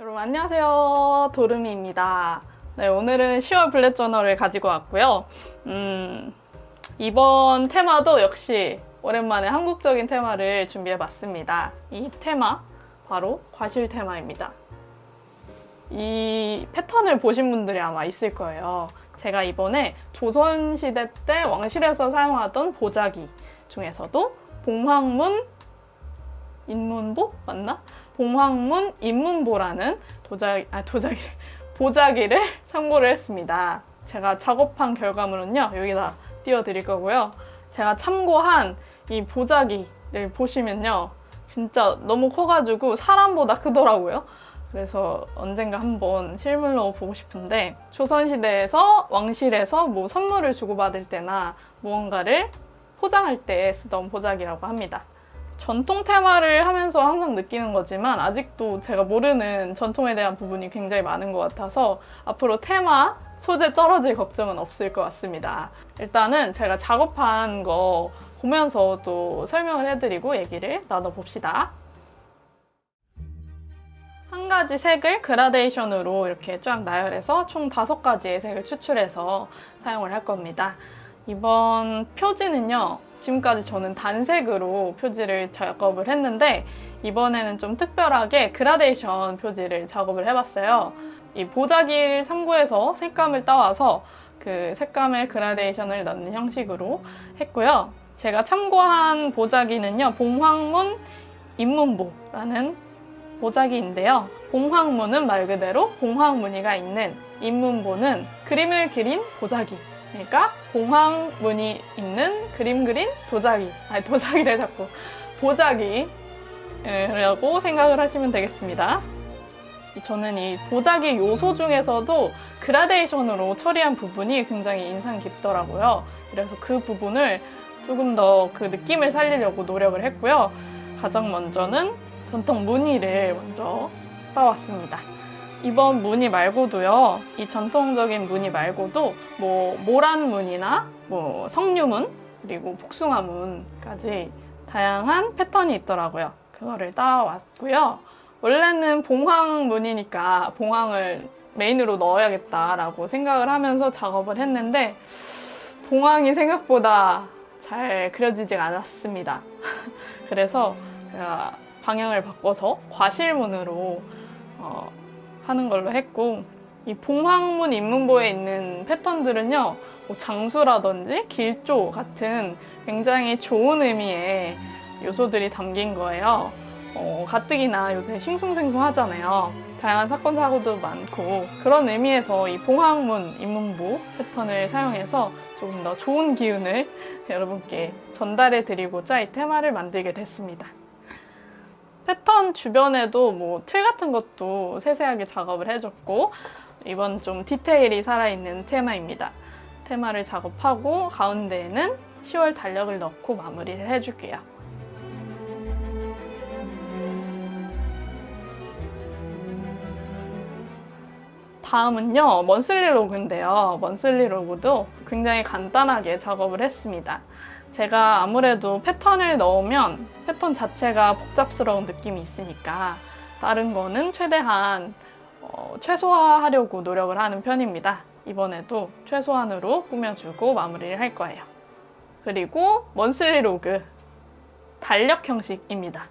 여러분 안녕하세요. 도르미입니다. 네 오늘은 10월 블랙 저널을 가지고 왔고요. 음, 이번 테마도 역시 오랜만에 한국적인 테마를 준비해 봤습니다. 이 테마 바로 과실 테마입니다. 이 패턴을 보신 분들이 아마 있을 거예요. 제가 이번에 조선시대 때 왕실에서 사용하던 보자기 중에서도 봉황문 인문보 맞나? 봉황문 인문보라는 도자기 아 도자기 보자기를 참고를 했습니다. 제가 작업한 결과물은요 여기다 띄워드릴 거고요. 제가 참고한 이 보자기를 보시면요 진짜 너무 커가지고 사람보다 크더라고요. 그래서 언젠가 한번 실물로 보고 싶은데 조선시대에서 왕실에서 뭐 선물을 주고받을 때나 무언가를 포장할 때 쓰던 보자기라고 합니다. 전통 테마를 하면서 항상 느끼는 거지만 아직도 제가 모르는 전통에 대한 부분이 굉장히 많은 것 같아서 앞으로 테마 소재 떨어질 걱정은 없을 것 같습니다. 일단은 제가 작업한 거 보면서 또 설명을 해드리고 얘기를 나눠봅시다. 한 가지 색을 그라데이션으로 이렇게 쫙 나열해서 총 다섯 가지의 색을 추출해서 사용을 할 겁니다. 이번 표지는요, 지금까지 저는 단색으로 표지를 작업을 했는데, 이번에는 좀 특별하게 그라데이션 표지를 작업을 해봤어요. 이 보자기를 참고해서 색감을 따와서 그 색감의 그라데이션을 넣는 형식으로 했고요. 제가 참고한 보자기는요, 봉황문 인문보라는 보자기인데요. 봉황문은 말 그대로 봉황무늬가 있는 인문보는 그림을 그린 보자기. 그러니까 봉황무늬 있는 그림 그린 도자기. 아니 도자기를 자꾸 보자기라고 생각을 하시면 되겠습니다. 저는 이 보자기 요소 중에서도 그라데이션으로 처리한 부분이 굉장히 인상 깊더라고요. 그래서 그 부분을 조금 더 그 느낌을 살리려고 노력을 했고요. 가장 먼저는 전통 무늬를 먼저 따왔습니다. 이번 무늬 말고도요, 이 전통적인 무늬 말고도 뭐 모란 무늬나 뭐 석류문 그리고 복숭아 문까지 다양한 패턴이 있더라고요. 그거를 따왔고요. 원래는 봉황 무늬니까 봉황을 메인으로 넣어야겠다라고 생각을 하면서 작업을 했는데 봉황이 생각보다 잘 그려지지 않았습니다. 그래서 제가 방향을 바꿔서 과실문으로 어, 하는 걸로 했고 이 봉황문 입문보에 있는 패턴들은요 뭐 장수라든지 길조 같은 굉장히 좋은 의미의 요소들이 담긴 거예요. 어, 가뜩이나 요새 싱숭생숭 하잖아요. 다양한 사건 사고도 많고 그런 의미에서 이 봉황문 입문보 패턴을 사용해서 조금 더 좋은 기운을 여러분께 전달해 드리고자 이 테마를 만들게 됐습니다. 패턴 주변에도 뭐 틀 같은 것도 세세하게 작업을 해줬고 이번 좀 디테일이 살아있는 테마입니다. 테마를 작업하고 가운데에는 10월 달력을 넣고 마무리를 해줄게요. 다음은요, 먼슬리 로그인데요. 먼슬리 로그도 굉장히 간단하게 작업을 했습니다. 제가 아무래도 패턴을 넣으면 패턴 자체가 복잡스러운 느낌이 있으니까 다른 거는 최대한 어, 최소화하려고 노력을 하는 편입니다. 이번에도 최소한으로 꾸며주고 마무리를 할 거예요. 그리고 먼슬리 로그 달력 형식입니다.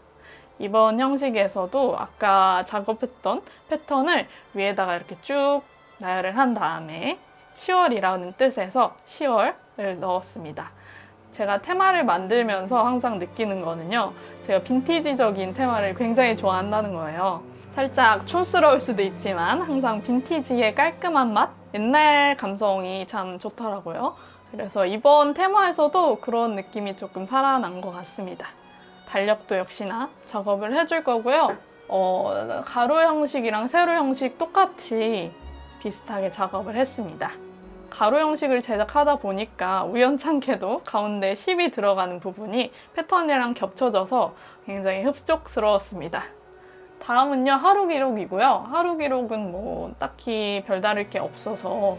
이번 형식에서도 아까 작업했던 패턴을 위에다가 이렇게 쭉 나열을 한 다음에 10월이라는 뜻에서 10월을 넣었습니다. 제가 테마를 만들면서 항상 느끼는 거는요. 제가 빈티지적인 테마를 굉장히 좋아한다는 거예요. 살짝 촌스러울 수도 있지만 항상 빈티지의 깔끔한 맛? 옛날 감성이 참 좋더라고요. 그래서 이번 테마에서도 그런 느낌이 조금 살아난 것 같습니다. 달력도 역시나 작업을 해줄 거고요. 어, 가로 형식이랑 세로 형식 똑같이 비슷하게 작업을 했습니다. 가로 형식을 제작하다 보니까 우연찮게도 가운데 10이 들어가는 부분이 패턴이랑 겹쳐져서 굉장히 흡족스러웠습니다. 다음은요, 하루 기록이고요. 하루 기록은 뭐 딱히 별다를 게 없어서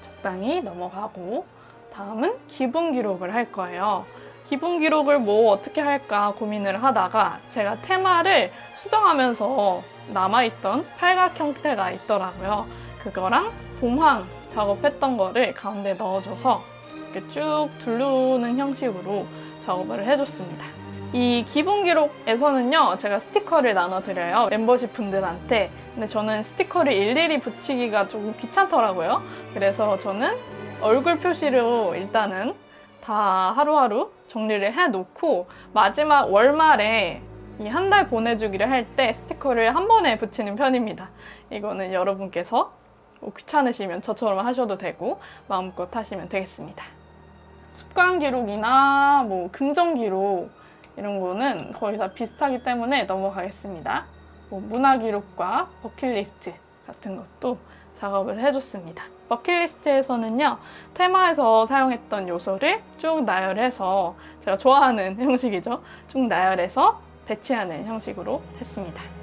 적당히 넘어가고, 다음은 기분 기록을 할 거예요. 기분 기록을 뭐 어떻게 할까 고민을 하다가 제가 테마를 수정하면서 남아있던 팔각 형태가 있더라고요. 그거랑 봄황 작업했던 거를 가운데 넣어줘서 이렇게 쭉 두르는 형식으로 작업을 해줬습니다. 이 기본 기록에서는요, 제가 스티커를 나눠드려요. 멤버십 분들한테. 근데 저는 스티커를 일일이 붙이기가 조금 귀찮더라고요. 그래서 저는 얼굴 표시로 일단은 다 하루하루 정리를 해놓고 마지막 월말에 이 한 달 보내주기를 할 때 스티커를 한 번에 붙이는 편입니다. 이거는 여러분께서 뭐 귀찮으시면 저처럼 하셔도 되고 마음껏 하시면 되겠습니다. 습관 기록이나 뭐 긍정 기록 이런 거는 거의 다 비슷하기 때문에 넘어가겠습니다. 뭐 문화 기록과 버킷리스트 같은 것도 작업을 해줬습니다. 버킷리스트에서는요, 테마에서 사용했던 요소를 쭉 나열해서 제가 좋아하는 형식이죠. 쭉 나열해서 배치하는 형식으로 했습니다.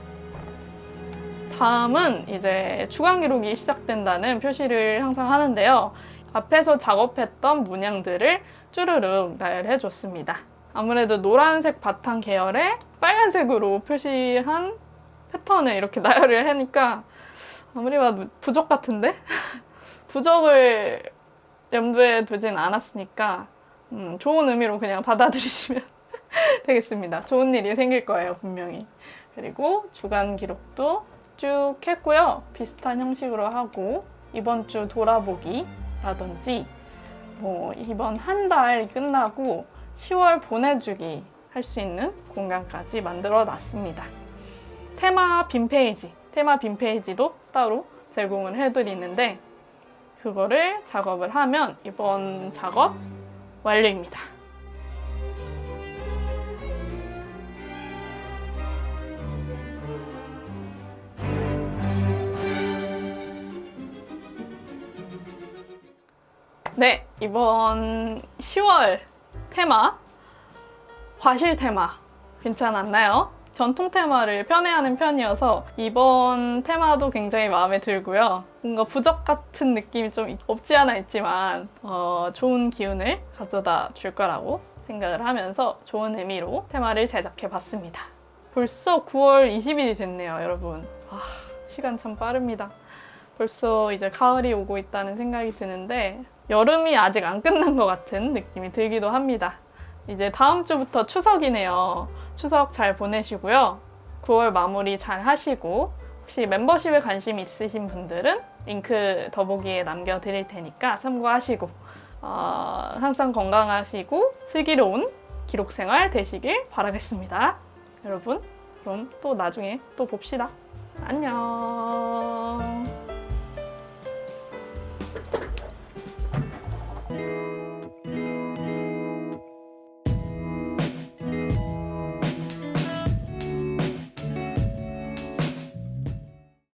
다음은 이제 주간 기록이 시작된다는 표시를 항상 하는데요. 앞에서 작업했던 문양들을 쭈르륵 나열해 줬습니다. 아무래도 노란색 바탕 계열에 빨간색으로 표시한 패턴을 이렇게 나열을 하니까 아무리 봐도 부적 같은데? 부적을 염두에 두진 않았으니까 음, 좋은 의미로 그냥 받아들이시면 되겠습니다. 좋은 일이 생길 거예요, 분명히. 그리고 주간 기록도 쭉 했고요. 비슷한 형식으로 하고 이번 주 돌아보기라든지 뭐 이번 한 달이 끝나고 10월 보내주기 할 수 있는 공간까지 만들어 놨습니다. 테마 빈 페이지, 테마 빈 페이지도 따로 제공을 해드리는데 그거를 작업을 하면 이번 작업 완료입니다. 네, 이번 10월 테마 과실 테마 괜찮았나요? 전통 테마를 편애하는 편이어서 이번 테마도 굉장히 마음에 들고요. 뭔가 부적 같은 느낌이 좀 없지 않아 있지만 어, 좋은 기운을 가져다 줄 거라고 생각을 하면서 좋은 의미로 테마를 제작해 봤습니다. 벌써 9월 20일이 됐네요, 여러분. 아, 시간 참 빠릅니다. 벌써 이제 가을이 오고 있다는 생각이 드는데 여름이 아직 안 끝난 것 같은 느낌이 들기도 합니다. 이제 다음 주부터 추석이네요. 추석 잘 보내시고요. 9월 마무리 잘 하시고 혹시 멤버십에 관심 있으신 분들은 링크 더보기에 남겨드릴 테니까 참고하시고 어, 항상 건강하시고 슬기로운 기록 생활 되시길 바라겠습니다. 여러분, 그럼 또 나중에 또 봅시다. 안녕.